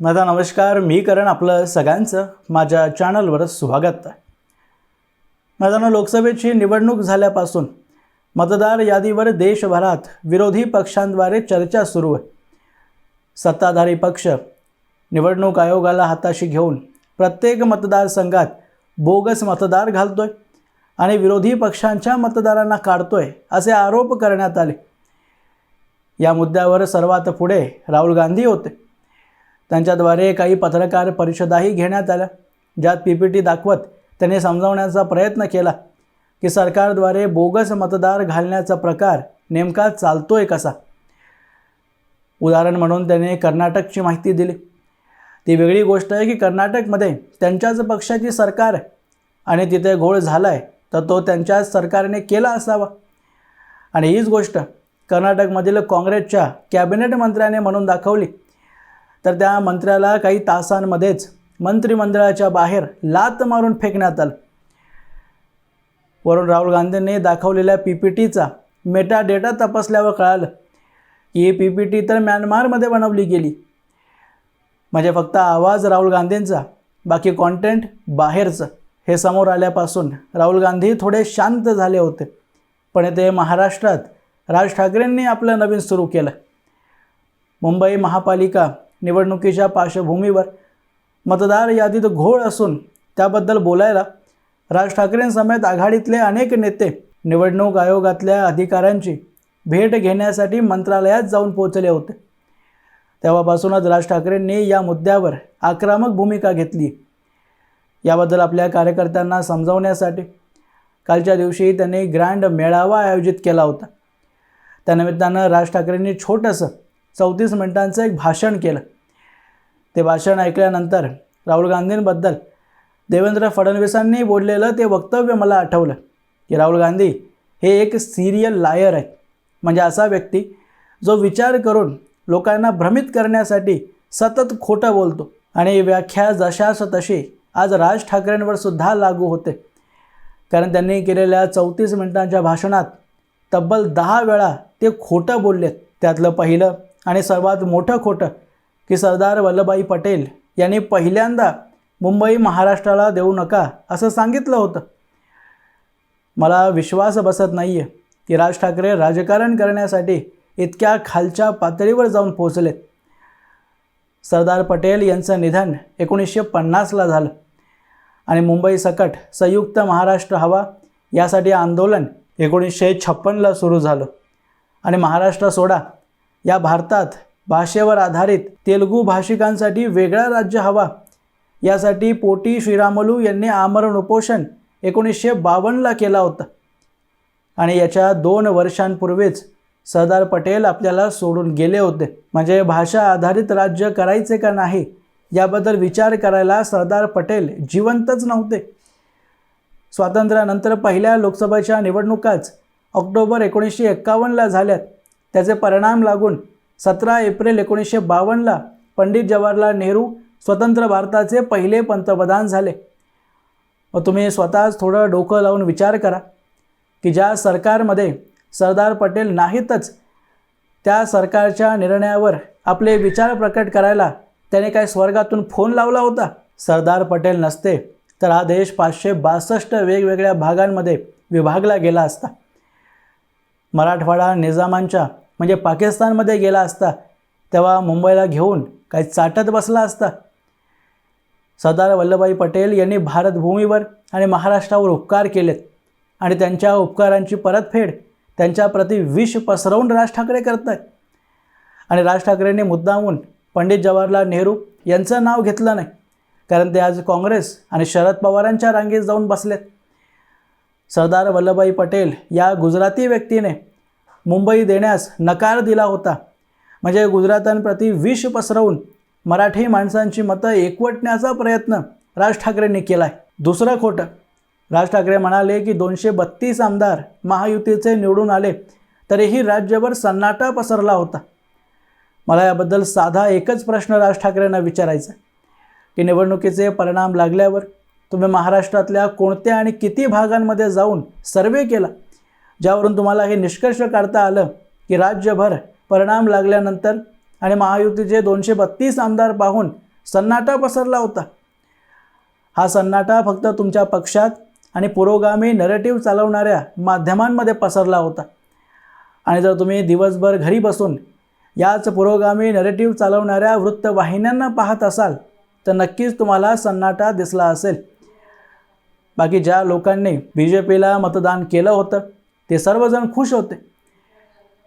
माझा नमस्कार. मी करण आपलं सगळ्यांचं माझ्या चॅनलवर स्वागत. आहे माझा लोकसभेची निवडणूक झाल्यापासून मतदार यादीवर देशभरात विरोधी पक्षांद्वारे चर्चा सुरू आहे. सत्ताधारी पक्ष निवडणूक आयोगाला हाताशी घेऊन प्रत्येक मतदारसंघात बोगस मतदार घालतोय आणि विरोधी पक्षांच्या मतदारांना काढतोय असे आरोप करण्यात आले. या मुद्द्यावर सर्वात पुढे राहुल गांधी होते. त्यांच्याद्वारे काही पत्रकार परिषदाही घेण्यात आल्या ज्यात पी पी टी दाखवत त्यांनी समजावण्याचा प्रयत्न केला की सरकारद्वारे बोगस मतदार घालण्याचा प्रकार नेमका चालतोय कसा? उदाहरण म्हणून त्याने कर्नाटकची माहिती दिली. ती वेगळी गोष्ट आहे की कर्नाटकमध्ये त्यांच्याच पक्षाची सरकार आहे आणि तिथे घोळ झाला आहे तर तो त्यांच्याच सरकारने केला असावा. आणि हीच गोष्ट कर्नाटकमधील काँग्रेसच्या कॅबिनेट मंत्र्याने म्हणून दाखवली. तर त्या मंत्र्याला काही तासांमध्येच मंत्रिमंडळाच्या बाहेर लात मारून फेकण्यात आलं. वरून राहुल गांधींनी दाखवलेल्या पी पी टीचा मेटा डेटा तपासल्यावर कळालं की ही पी पी टी तर म्यानमारमध्ये बनवली गेली. म्हणजे फक्त आवाज राहुल गांधींचा बाकी कॉन्टेंट बाहेरचं. हे समोर आल्यापासून राहुल गांधी थोडे शांत झाले होते. पण ते महाराष्ट्रात राज ठाकरेंनी आपलं नवीन सुरू केलं. मुंबई महापालिका निवडणुकीच्या पार्श्वभूमीवर मतदार यादीत घोळ असून त्याबद्दल बोलायला राज ठाकरेंसमेत आघाडीतले अनेक नेते निवडणूक आयोगातल्या अधिकाऱ्यांची भेट घेण्यासाठी मंत्रालयात जाऊन पोहोचले होते. तेव्हापासूनच राज ठाकरेंनी या मुद्द्यावर आक्रमक भूमिका घेतली. याबद्दल आपल्या कार्यकर्त्यांना समजावण्यासाठी कालच्या दिवशी त्यांनी ग्रँड मेळावा आयोजित केला होता. त्यानिमित्तानं राज ठाकरेंनी छोटंसं चौतीस मिनिटांचं एक भाषण केलं. ते भाषण ऐकल्यानंतर राहुल गांधींबद्दल देवेंद्र फडणवीसांनी बोललेलं ते वक्तव्य मला आठवलं की राहुल गांधी हे एक सिरियल लायर आहे म्हणजे असा व्यक्ती जो विचार करून लोकांना भ्रमित करण्यासाठी सतत खोटं बोलतो आणि व्याख्या जशास तशी आज राज ठाकरेंवर सुद्धा लागू होते. कारण त्यांनी केलेल्या चौतीस मिनिटांच्या भाषणात तब्बल दहा वेळा ते खोटं बोललेत. त्यातलं पहिलं आणि सर्वात मोठं खोटं की सरदार वल्लभभाई पटेल यांनी पहिल्यांदा मुंबई महाराष्ट्राला देऊ नका असं सांगितलं होतं. मला विश्वास बसत नाही आहे की राज ठाकरे राजकारण करण्यासाठी इतक्या खालच्या पातळीवर जाऊन पोचलेत सरदार पटेल यांचं निधन एकोणीसशे पन्नासला झालं. आणि मुंबई सकट संयुक्त महाराष्ट्र हवा यासाठी आंदोलन एकोणीसशे छप्पनला सुरू झालं. आणि महाराष्ट्र सोडा या भारतात भाषेवर आधारित तेलुगू भाषिकांसाठी वेगळा राज्य हवा. यासाठी पोटी श्रीरामलू यांनी आमरण उपोषण एकोणीसशे बावन्नला केला होता. आणि याच्या दोन वर्षांपूर्वीच सरदार पटेल आपल्याला सोडून गेले होते. म्हणजे भाषा आधारित राज्य करायचे का नाही याबद्दल विचार करायला सरदार पटेल जिवंतच नव्हते. स्वातंत्र्यानंतर पहिल्या लोकसभेच्या निवडणुकाच ऑक्टोबर एकोणीसशे एक्कावन्नला झाल्यात. त्याचे परिणाम लागून सतरा एप्रिल एकोणीसशे बावन्नला पंडित जवाहरलाल नेहरू स्वतंत्र भारताचे पहिले पंतप्रधान झाले. व तुम्ही स्वतःच थोडं डोकं लावून विचार करा की ज्या सरकारमध्ये सरदार पटेल नाहीतच त्या सरकारच्या निर्णयावर आपले विचार प्रकट करायला त्याने काय स्वर्गातून फोन लावला होता? सरदार पटेल नसते तर हा देश पाचशे बासष्ट वेगवेगळ्या भागांमध्ये विभागला गेला असता. मराठवाडा निजामांच्या म्हणजे पाकिस्तानमध्ये गेला असता तेव्हा मुंबईला घेऊन काही चाटत बसला असता. सरदार वल्लभभाई पटेल यांनी भारतभूमीवर आणि महाराष्ट्रावर उपकार केलेत आणि त्यांच्या उपकारांची परतफेड त्यांच्याप्रती विष पसरवून राज ठाकरे करत आहेत आणि राज ठाकरेंनी मुद्दामून पंडित जवाहरलाल नेहरू यांचं नाव घेतलं नाही कारण ते आज काँग्रेस आणि शरद पवारांच्या रांगेत जाऊन बसलेत. सरदार वल्लभभाई पटेल या गुजराती व्यक्तीने मुंबई देण्यास नकार दिला होता. म्हणजे गुजरातांप्रती विष पसरवून मराठी माणसांची मतं एकवटण्याचा प्रयत्न राज ठाकरेंनी केला आहे दुसरं खोटं राज ठाकरे म्हणाले की दोनशे बत्तीस आमदार महायुतीचे निवडून आले तरीही राज्यभर सन्नाटा पसरला होता. मला याबद्दल साधा एकच प्रश्न राज ठाकरेंना विचारायचा की निवडणुकीचे परिणाम लागल्यावर तुम्ही महाराष्ट्रातल्या कोणत्या आणि किती भागांमध्ये जाऊन सर्वे केला? ज्यावरून तुम्हाला हे निष्कर्ष काढता आलं की राज्यभर परिणाम लागल्यानंतर आणि महायुतीचे दोनशे बत्तीस आमदार पाहून सन्नाटा पसरला होता. हा सन्नाटा फक्त तुमच्या पक्षात आणि पुरोगामी नरेटिव्ह चालवणाऱ्या माध्यमांमध्ये पसरला होता. आणि जर तुम्ही दिवसभर घरी बसून याच पुरोगामी नरेटिव्ह चालवणाऱ्या वृत्तवाहिन्यांना पाहत असाल तर नक्कीच तुम्हाला सन्नाटा दिसला असेल. बाकी ज्या लोकांनी बी जे पीला मतदान केलं होतं ते सर्वजण खुश होते.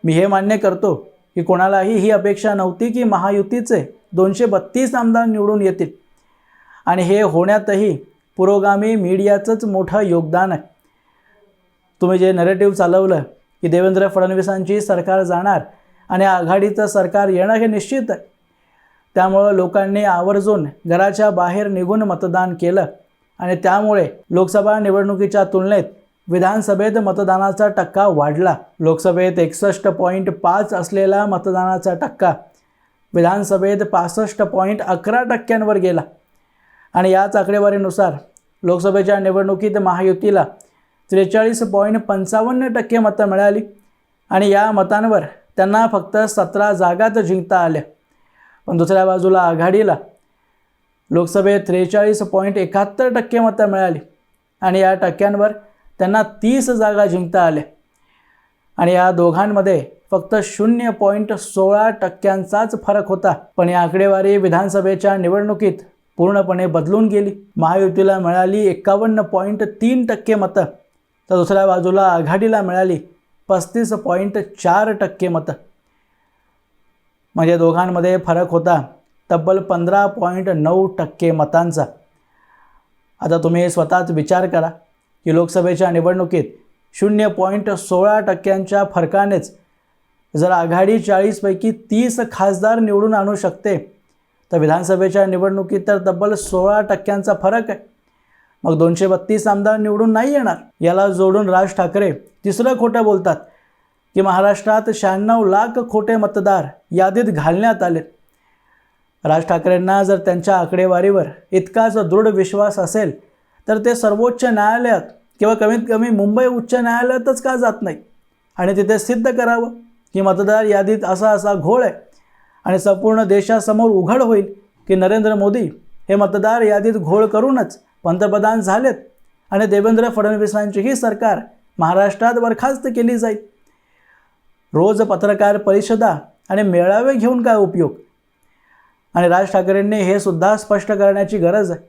मी हे मान्य करतो की कोणालाही ही अपेक्षा नव्हती की महायुतीचे दोनशे बत्तीस आमदार निवडून येतील. आणि हे होण्यातही पुरोगामी मीडियाचंच मोठं योगदान आहे. तुम्ही जे नरेटिव्ह चालवलं की देवेंद्र फडणवीसांची सरकार जाणार आणि आघाडीचं सरकार येणं हे निश्चित आहे. त्यामुळं लोकांनी आवर्जून घराच्या बाहेर निघून मतदान केलं. आणि त्यामुळे लोकसभा निवडणुकीच्या तुलनेत विधानसभेत मतदानाचा टक्का वाढला. लोकसभेत एकसष्ट पॉईंट पाच असलेला मतदानाचा टक्का विधानसभेत पासष्ट पॉईंट अकरा टक्क्यांवर गेला. आणि याच आकडेवारीनुसार लोकसभेच्या निवडणुकीत महायुतीला त्रेचाळीस पॉईंट पंचावन्न टक्के मतं मिळाली आणि या मतांवर त्यांना फक्त सतरा जागाच जिंकता आल्या. पण दुसऱ्या बाजूला आघाडीला लोकसभेत त्रेचाळीस पॉईंट एकाहत्तर टक्के मतं मिळाली. आणि या टक्क्यांवर त्यांना तीस जागा जिंकता आल्या. आणि या दोघांमध्ये फक्त शून्य पॉईंट सोळा टक्क्यांचाच फरक होता. पण या आकडेवारी विधानसभेच्या निवडणुकीत पूर्णपणे बदलून गेली. महायुतीला मिळाली एकावन्न पॉईंट तीन टक्के मतं. तर दुसऱ्या बाजूला आघाडीला मिळाली पस्तीस पॉईंट चार टक्के मतं. म्हणजे दोघांमध्ये फरक होता. तब्बल पंधरा पॉईंट नऊ टक्के मतांचा. आता तुम्ही स्वतःच विचार करा की लोकसभेच्या निवडणुकीत शून्य पॉईंट सोळा टक्क्यांच्या फरकानेच जर आघाडी चाळीसपैकी तीस खासदार निवडून आणू शकते तर विधानसभेच्या निवडणुकीत तर तब्बल सोळा टक्क्यांचा फरक आहे. मग दोनशे बत्तीस आमदार निवडून नाही येणार याला जोडून राज ठाकरे तिसरं खोटं बोलतात की महाराष्ट्रात शहाण्णव लाख खोटे मतदार यादीत घालण्यात आले राज ठाकरेंना जर त्यांच्या आकडेवारीवर इतकाच दृढ विश्वास असेल तर ते सर्वोच्च न्यायालयात किंवा कमीत कमी मुंबई उच्च न्यायालयातच का जात नाही? आणि तिथे सिद्ध करावं? की मतदार यादीत असा असा घोळ आहे. आणि संपूर्ण देशासमोर उघड होईल की नरेंद्र मोदी हे मतदार यादीत घोळ करूनच पंतप्रधान झालेत आणि देवेंद्र फडणवीसांचीही सरकार महाराष्ट्रात बरखास्त केली जाईल. रोज पत्रकार परिषदा आणि मेळावे घेऊन काय उपयोग? आणि राज ठाकरेंनी हे सुद्धा स्पष्ट करण्याची गरज आहे.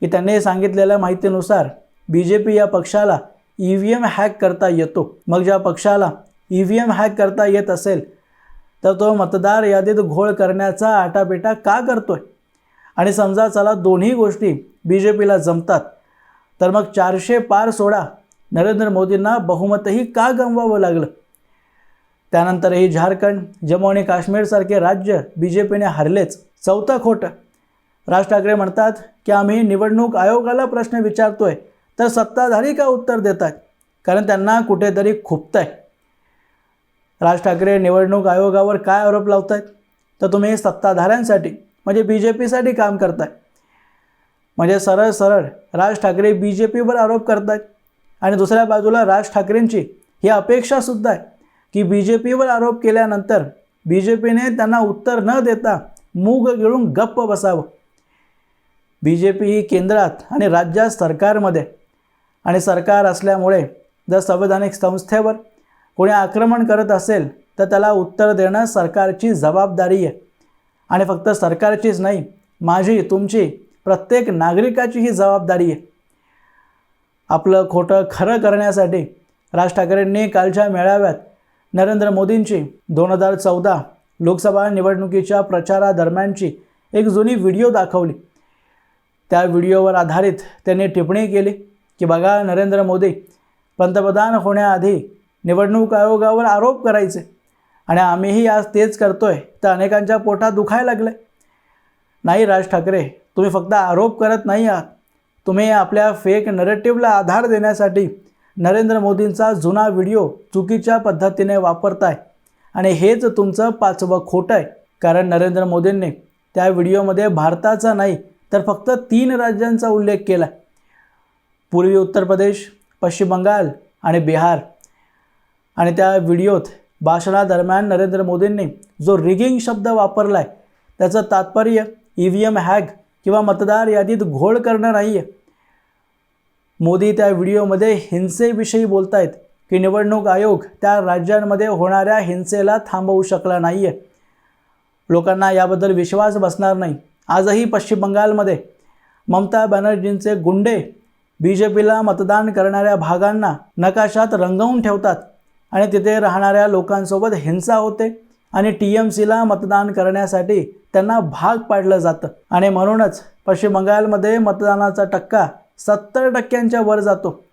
की त्यांनी सांगितलेल्या माहितीनुसार बी जे पी या पक्षाला ई व्ही एम हॅक करता येतो. मग ज्या पक्षाला ई व्ही एम हॅक करता येत असेल तर तो मतदार यादीत घोळ करण्याचा आटापिटा का करतोय? आणि समजा चला दोन्ही गोष्टी बी जे पीला जमतात तर मग चारशे पार सोडा. नरेंद्र मोदींना बहुमतही का गमवावं लागलं? त्यानंतरही झारखंड जम्मू आणि काश्मीरसारखे राज्य बी जे पीने हरलेच. चौथं खोटं. राज ठाकरे म्हणतात की आम्ही निवडणूक आयोगाला प्रश्न विचारतोय तर सत्ताधारी का उत्तर देत आहेत कारण त्यांना कुठेतरी खुपत आहे राज ठाकरे निवडणूक आयोगावर काय आरोप लावत आहेत तर तुम्ही सत्ताधाऱ्यांसाठी म्हणजे बी जे पीसाठी काम करताय. म्हणजे सरळ सरळ राज ठाकरे बी जे पीवर आरोप करत आहेत आणि दुसऱ्या बाजूला राज ठाकरेंची ही अपेक्षासुद्धा आहे की बी जे पीवर आरोप केल्यानंतर बी जे पीने त्यांना उत्तर न देता मूग गिळून गप्प बसावं. बी जे पी ही केंद्रात आणि राज्यात सरकारमध्ये आणि सरकार असल्यामुळे जर संवैधानिक संस्थेवर कोणी आक्रमण करत असेल तर त्याला उत्तर देणं सरकारची जबाबदारी आहे. आणि फक्त सरकारचीच नाही माझी तुमची प्रत्येक नागरिकाची ही जबाबदारी आहे. आपलं खोटं खरं करण्यासाठी राज ठाकरेंनी कालच्या मेळाव्यात नरेंद्र मोदींची दोन हजार चौदा लोकसभा निवडणुकीच्या प्रचारादरम्यानची एक जुनी व्हिडिओ दाखवली. त्या व्हिडिओवर आधारित त्यांनी टिप्पणी केली की बघा नरेंद्र मोदी पंतप्रधान होण्याआधी निवडणूक आयोगावर आरोप करायचे आणि आम्हीही आज तेच करतोय. तर अनेकांच्या पोटात दुखायला लागले नाही राज ठाकरे तुम्ही फक्त आरोप करत नाही आहात. तुम्ही आपल्या फेक नरेटिव्हला आधार देण्यासाठी नरेंद्र मोदींचा जुना व्हिडिओ चुकीच्या पद्धतीने वापरताय. आणि हेच तुमचं पाचवं खोटं आहे. कारण नरेंद्र मोदींनी त्या व्हिडिओमध्ये भारताचा नाही तर फक्त तीन राज्यांचा उल्लेख केला. पूर्वी उत्तर प्रदेश पश्चिम बंगाल आणि बिहार. आणि त्या व्हिडिओत भाषणादरम्यान नरेंद्र मोदींनी जो रिगिंग शब्द वापरला आहे त्याचं तात्पर्य ई व्ही एम हॅग किंवा मतदार यादीत घोळ करणं नाही आहे मोदी त्या व्हिडिओमध्ये हिंसेविषयी बोलत आहेत की निवडणूक आयोग त्या राज्यांमध्ये होणाऱ्या हिंसेला थांबवू शकला नाही आहे लोकांना याबद्दल विश्वास बसणार नाही. आजही पश्चिम बंगालमध्ये ममता बॅनर्जींचे गुंडे बी जे पीला मतदान करणाऱ्या भागांना नकाशात रंगवून ठेवतात आणि तिथे राहणाऱ्या लोकांसोबत हिंसा होते आणि टी एम सीला मतदान करण्यासाठी त्यांना भाग पाडलं जातं. आणि म्हणूनच पश्चिम बंगालमध्ये मतदानाचा टक्का सत्तर टक्क्यांच्या वर जातो.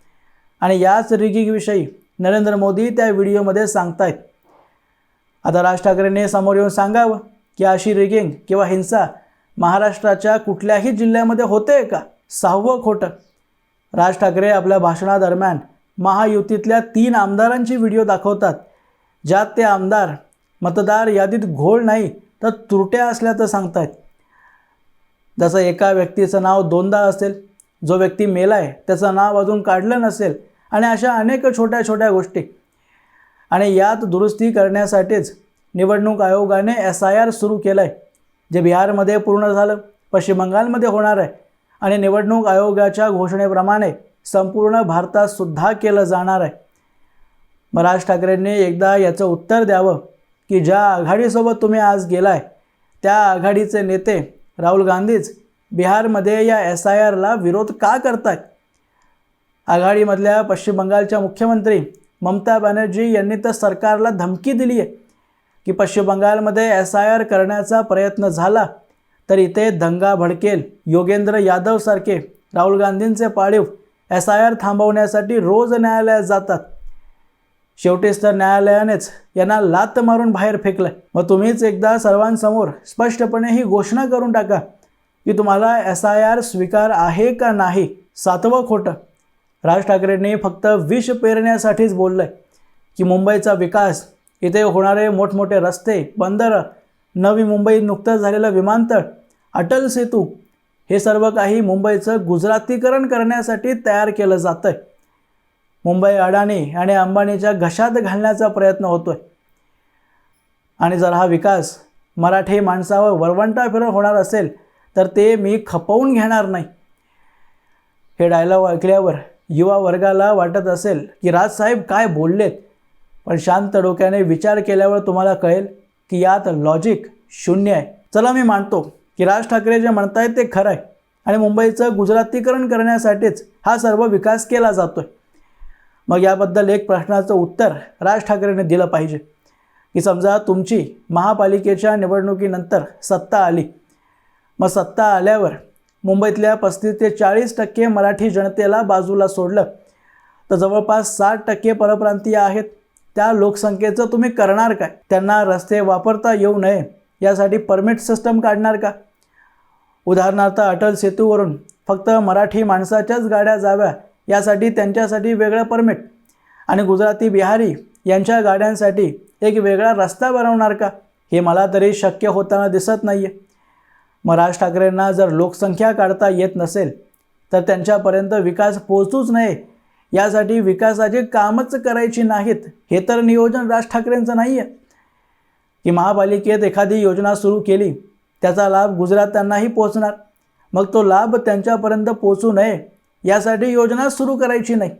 आणि याच रिगिंगविषयी नरेंद्र मोदी त्या व्हिडिओमध्ये सांगतायत. आता राज ठाकरेंनी समोर येऊन सांगावं की अशी रिगिंग किंवा हिंसा महाराष्ट्राच्या कुठल्याही जिल्ह्यामध्ये होते का? सहावं खोटं. राज ठाकरे आपल्या भाषणादरम्यान महायुतीतल्या तीन आमदारांची व्हिडिओ दाखवतात. ज्यात ते आमदार मतदार यादीत घोळ नाही तर तुरट्या असल्याचं सांगतायत. जसं एका व्यक्तीचं नाव दोनदा असेल जो व्यक्ती मेला आहे त्याचं नाव अजून काढलं नसेल आणि अशा अनेक छोट्या छोट्या गोष्टी. आणि यात दुरुस्ती करण्यासाठीच निवडणूक आयोगाने एस आय आर सुरू केलं आहे जे बिहारमध्ये पूर्ण झालं पश्चिम बंगालमध्ये होणार आहे. आणि निवडणूक आयोगाच्या घोषणेप्रमाणे संपूर्ण भारतातसुद्धा केलं जाणार आहे. मग राज ठाकरेंनी एकदा याचं उत्तर द्यावं की ज्या आघाडीसोबत तुम्ही आज गेलाय त्या आघाडीचे नेते राहुल गांधीच बिहारमध्ये या एस आय आरला विरोध का करतायत? आघाडीमधल्या पश्चिम बंगालच्या मुख्यमंत्री ममता बॅनर्जी यांनी तर सरकारला धमकी दिली आहे की पश्चिम बंगालमध्ये एस आय आर करण्याचा प्रयत्न झाला तर इथे दंगा भडकेल. योगेंद्र यादवसारखे राहुल गांधींचे पाळीव एस आय आर थांबवण्यासाठी रोज न्यायालयात जातात. शेवटीच तर न्यायालयानेच यांना लात मारून बाहेर फेकलं मग तुम्हीच एकदा सर्वांसमोर स्पष्टपणे ही घोषणा करून टाका की तुम्हाला एस आय आर स्वीकार आहे का नाही? सातवं खोटं. राज ठाकरेंनी फक्त विष पेरण्यासाठीच बोललं आहे की मुंबईचा विकास इथे होणारे मोठमोठे रस्ते बंदरं नवी मुंबईत नुकतंच झालेलं विमानतळ अटल सेतू हे सर्व काही मुंबईचं गुजरातीकरण करण्यासाठी तयार केलं जातं आहे मुंबई अडाणी आणि अंबानीच्या घशात घालण्याचा प्रयत्न होतो आहे आणि जर हा विकास मराठी माणसावर वरवंटा फिरत होणार असेल तर ते मी खपवून घेणार नाही. हे डायलॉग ऐकल्यावर युवा वर्गाला वाटत असेल की राजसाहेब काय बोललेत? पण शांत डोक्याने विचार केल्यावर तुम्हाला कळेल की यात लॉजिक शून्य आहे. चला मी मानतो की राज ठाकरे जे म्हणतायत ते खरं आहे. आणि मुंबईचं गुजरातीकरण करण्यासाठीच हा सर्व विकास केला जातो आहे मग याबद्दल एक प्रश्नाचं उत्तर राज ठाकरेंनी दिलं पाहिजे. की समजा तुमची महापालिकेच्या निवडणुकीनंतर सत्ता आली. मग सत्ता आल्यावर मुंबईतल्या पस्तीस ते चाळीस टक्के मराठी जनतेला बाजूला सोडलं. तर जवळपास साठ टक्के परप्रांतीय आहेत. त्या लोकसंख्येचं तुम्ही करणार काय? त्यांना रस्ते वापरता येऊ नये. यासाठी परमिट सिस्टम काढणार का? उदाहरणार्थ अटल सेतूवरून फक्त मराठी माणसाच्याच गाड्या जाव्या. यासाठी त्यांच्यासाठी वेगळं परमिट. आणि गुजराती बिहारी यांच्या गाड्यांसाठी एक वेगळा रस्ता बनवणार का? हे मला तरी शक्य होताना दिसत नाही आहे मग राज ठाकरेंना जर लोकसंख्या काढता येत नसेल तर त्यांच्यापर्यंत विकास पोहोचूच नये. यासाठी विकासाची कामच करायची नाहीत. हे तर नियोजन राज ठाकरेंचं नाही आहे की महापालिकेत एखादी योजना सुरू केली त्याचा लाभ गुजरातांनाही पोचणार मग तो लाभ त्यांच्यापर्यंत पोचू नये यासाठी योजना सुरू करायची नाही.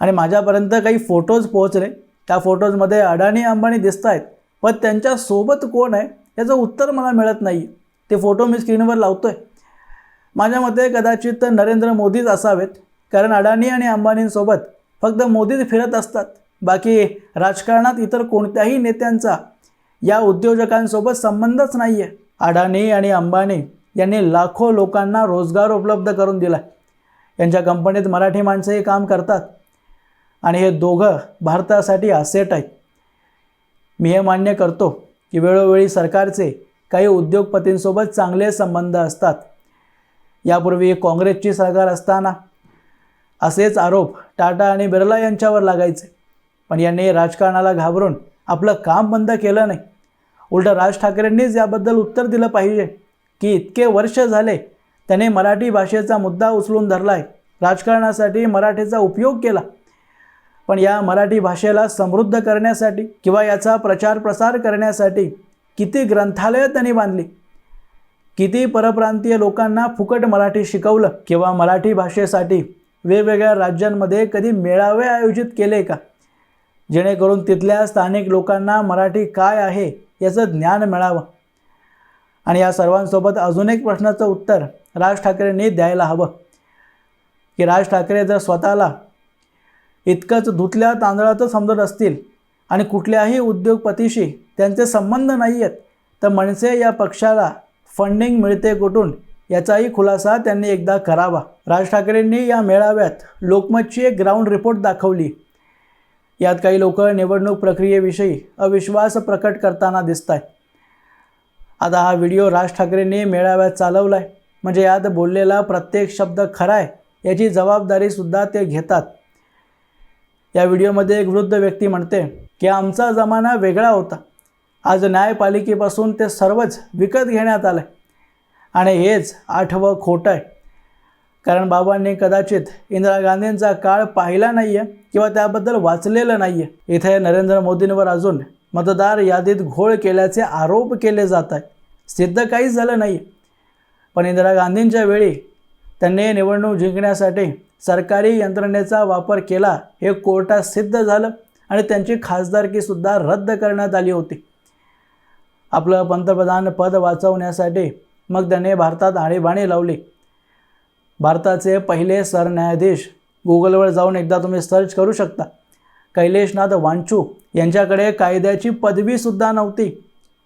आणि माझ्यापर्यंत काही फोटोज पोहोचले. त्या फोटोजमध्ये अडाणी अंबानी दिसत आहेत पण त्यांच्यासोबत कोण आहे याचं उत्तर मला मिळत नाही ते फोटो मी स्क्रीनवर लावतो आहे माझ्या मते कदाचित नरेंद्र मोदीच असावेत कारण अडाणी आणि अंबानींसोबत फक्त मोदीच फिरत असतात. बाकी राजकारणात इतर कोणत्याही नेत्यांचा या उद्योजकांसोबत संबंधच नाही आहे अडाणी आणि अंबानी यांनी लाखो लोकांना रोजगार उपलब्ध करून दिला यांच्या कंपनीत मराठी माणसंही काम करतात. आणि हे दोघं भारतासाठी असेट आहेत. मी हे मान्य करतो की वेळोवेळी सरकारचे काही उद्योगपतींसोबत चांगले संबंध असतात. यापूर्वी काँग्रेसची सरकार असताना असेच आरोप टाटा आणि बिर्ला यांच्यावर लागायचे. पण यांनी राजकारणाला घाबरून आपलं काम बंद केलं नाही. उलटं राज ठाकरेंनीच याबद्दल उत्तर दिलं पाहिजे की इतके वर्ष झाले त्याने मराठी भाषेचा मुद्दा उचलून धरला आहे राजकारणासाठी मराठीचा उपयोग केला. पण या मराठी भाषेला समृद्ध करण्यासाठी किंवा याचा प्रचार प्रसार करण्यासाठी किती ग्रंथालयं त्यांनी बांधली? किती परप्रांतीय लोकांना फुकट मराठी शिकवलं किंवा मराठी भाषेसाठी वेगवेगळ्या राज्यांमध्ये कधी मेळावे आयोजित केले का? जेणेकरून तिथल्या स्थानिक लोकांना मराठी काय आहे याचं ज्ञान मिळावं? आणि या सर्वांसोबत अजून एक प्रश्नाचं उत्तर राज ठाकरेंनी द्यायला हवं. की राज ठाकरे जर स्वतःला इतकंच धुतल्या तांदळाचं समजत असतील आणि कुठल्याही उद्योगपतीशी त्यांचे संबंध नाही आहेत तर मनसे या पक्षाला फंडिंग मिळते कुठून? याचाही खुलासा त्यांनी एकदा करावा. राज ठाकरेंनी या मेळाव्यात लोकमतची एक ग्राउंड रिपोर्ट दाखवली. यात काही लोक निवडणूक प्रक्रियेविषयी अविश्वास प्रकट करताना दिसत आहेत आता हा व्हिडिओ राज ठाकरेंनी मेळाव्यात चालवला आहे म्हणजे यात बोललेला प्रत्येक शब्द खरा आहे याची जबाबदारीसुद्धा ते घेतात. या व्हिडिओमध्ये एक वृद्ध व्यक्ती म्हणते की आमचा जमाना वेगळा होता. आज न्यायपालिकेपासून ते सर्वच विकत घेण्यात आलं आहे आणि हेच आठवं खोटं आहे. कारण बाबांनी कदाचित इंदिरा गांधींचा काळ पाहिला नाही आहे किंवा त्याबद्दल वाचलेलं नाही आहे इथे नरेंद्र मोदींवर अजून मतदार यादीत घोळ केल्याचे आरोप केले जात आहेत. सिद्ध काहीच झालं नाही पण इंदिरा गांधींच्या वेळी त्यांनी निवडणूक जिंकण्यासाठी सरकारी यंत्रणेचा वापर केला हे कोर्टात सिद्ध झालं. आणि त्यांची खासदारकीसुद्धा रद्द करण्यात आली होती. आपलं पंतप्रधान पद वाचवण्यासाठी मग त्याने भारतात आणीबाणी लावली. भारताचे पहिले सरन्यायाधीश गुगलवर जाऊन एकदा तुम्ही सर्च करू शकता. कैलेशनाथ वांचू यांच्याकडे कायद्याची पदवीसुद्धा नव्हती.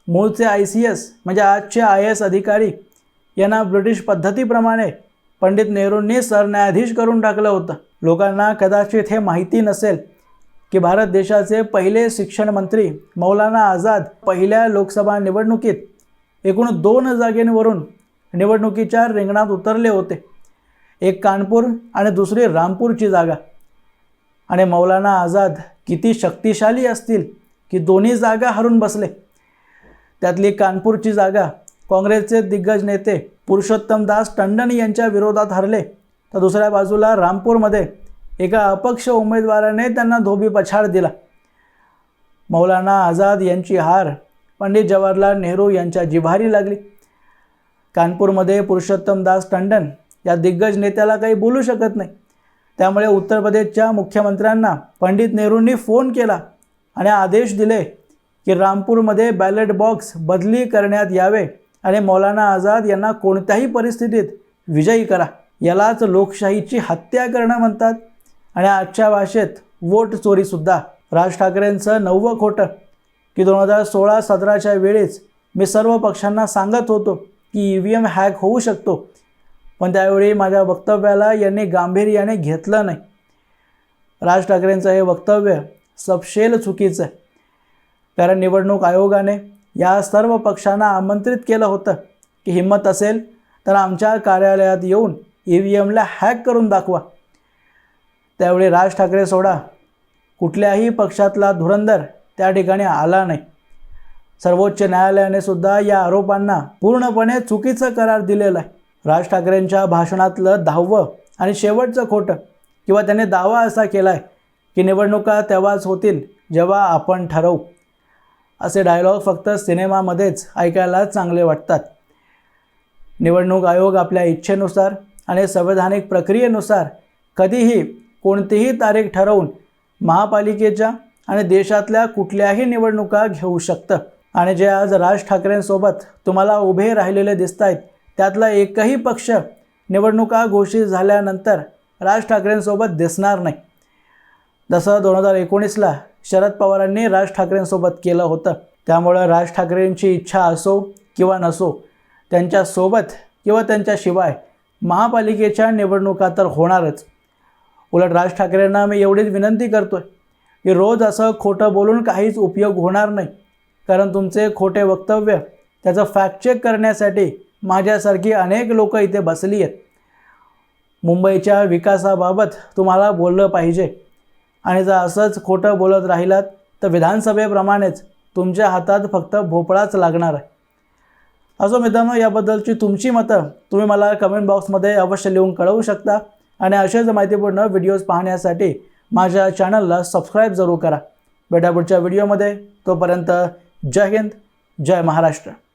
मूळचे आय सी एस म्हणजे आजचे आय एस अधिकारी यांना ब्रिटिश पद्धतीप्रमाणे पंडित नेहरूंनी सरन्यायाधीश करून टाकलं होतं. लोकांना कदाचित हे माहिती नसेल की भारत देशाचे पहिले शिक्षण मंत्री मौलाना आझाद पहिल्या लोकसभा निवडणुकीत एकूण दोन जागेंवरून निवडणुकीच्या रिंगणात उतरले होते. एक कानपूर आणि दुसरी रामपूरची जागा. आणि मौलाना आझाद किती शक्तिशाली असतील की दोन्ही जागा हरून बसले. त्यातली कानपूरची जागा काँग्रेसचे दिग्गज नेते पुरुषोत्तम दास टंडन यांच्या विरोधात हरले. तर दुसऱ्या बाजूला रामपूरमध्ये एका अपक्ष उमेदवाराने त्यांना धोबी पछाड दिला. मौलाना आझाद यांची हार पंडित जवाहरलाल नेहरू यांच्या जिव्हारी लागली. कानपूरमध्ये पुरुषोत्तम दास टंडन या दिग्गज नेत्याला काही बोलू शकत नाही. त्यामुळे उत्तर प्रदेशच्या मुख्यमंत्र्यांना पंडित नेहरूंनी फोन केला आणि आदेश दिले की रामपूरमध्ये बॅलेट बॉक्स बदली करण्यात यावे आणि मौलाना आझाद यांना कोणत्याही परिस्थितीत विजयी करा. यालाच लोकशाहीची हत्या करणं म्हणतात. आणि आजच्या भाषेत वोट चोरीसुद्धा राज ठाकरेंचं नववं खोटं. की दोन हजार सोळा सतराच्या वेळेस मी सर्व पक्षांना सांगत होतो की ई व्ही एम हॅक होऊ शकतो. पण त्यावेळी माझ्या वक्तव्याला यांनी गांभीर्याने घेतलं नाही. राज ठाकरेंचं हे वक्तव्य सपशेल चुकीचं आहे. कारण निवडणूक आयोगाने या सर्व पक्षांना आमंत्रित केलं होतं. की हिंमत असेल तर आमच्या कार्यालयात येऊन ई व्ही एमला हॅक करून दाखवा. त्यावेळी राज ठाकरे सोडा. कुठल्याही पक्षातला धुरंधर त्या ठिकाणी आला नाही. सर्वोच्च न्यायालयाने सुद्धा या आरोपांना पूर्णपणे चुकीचं करार दिलेला आहे. राज ठाकरेंच्या भाषणातलं दहावं आणि शेवटचं खोटं किंवा त्याने दावा असा केला आहे की निवडणुका तेव्हाच होतील जेव्हा आपण ठरवू. असे डायलॉग फक्त सिनेमामध्येच ऐकायला चांगले वाटतात. निवडणूक आयोग आपल्या इच्छेनुसार आणि संवैधानिक प्रक्रियेनुसार कधीही कोणतीही तारीख ठरवून महापालिकेच्या आणि देशातल्या कुठल्याही निवडणुका घेऊ शकतं. आणि जे आज राज ठाकरेंसोबत तुम्हाला उभे राहिलेले दिसत आहेत त्यातला एकही पक्ष निवडणुका घोषित झाल्यानंतर राज ठाकरेंसोबत दिसणार नाही. जसं दोन हजार एकोणीसला शरद पवारांनी राज ठाकरेंसोबत केलं होतं. त्यामुळं राज ठाकरेंची इच्छा असो किंवा नसो त्यांच्यासोबत किंवा त्यांच्याशिवाय महापालिकेच्या निवडणुका तर होणारच. उलट राज ठाकरेंना मी एवढीच विनंती करतो आहे की रोज असं खोटं बोलून काहीच उपयोग होणार नाही. कारण तुमचे खोटे वक्तव्य त्याचं फॅक्ट चेक करण्यासाठी माझ्यासारखी अनेक लोक इथे बसली आहेत. मुंबईच्या विकासाबाबत तुम्हाला बोललं पाहिजे. आणि जर असंच खोटं बोलत राहिलात तर विधानसभेप्रमाणेच तुमच्या हातात फक्त भोपळाच लागणार आहे. असो मित्रांनो याबद्दलची तुमची मतं तुम्ही मला कमेंट बॉक्समध्ये अवश्य लिहून कळवू शकता. आणि असेच माहितीपूर्ण व्हिडिओज पाहण्यासाठी माझ्या चॅनलला सबस्क्राईब जरूर करा. भेटा पुढच्या व्हिडिओमध्ये तोपर्यंत जय हिंद जय महाराष्ट्र.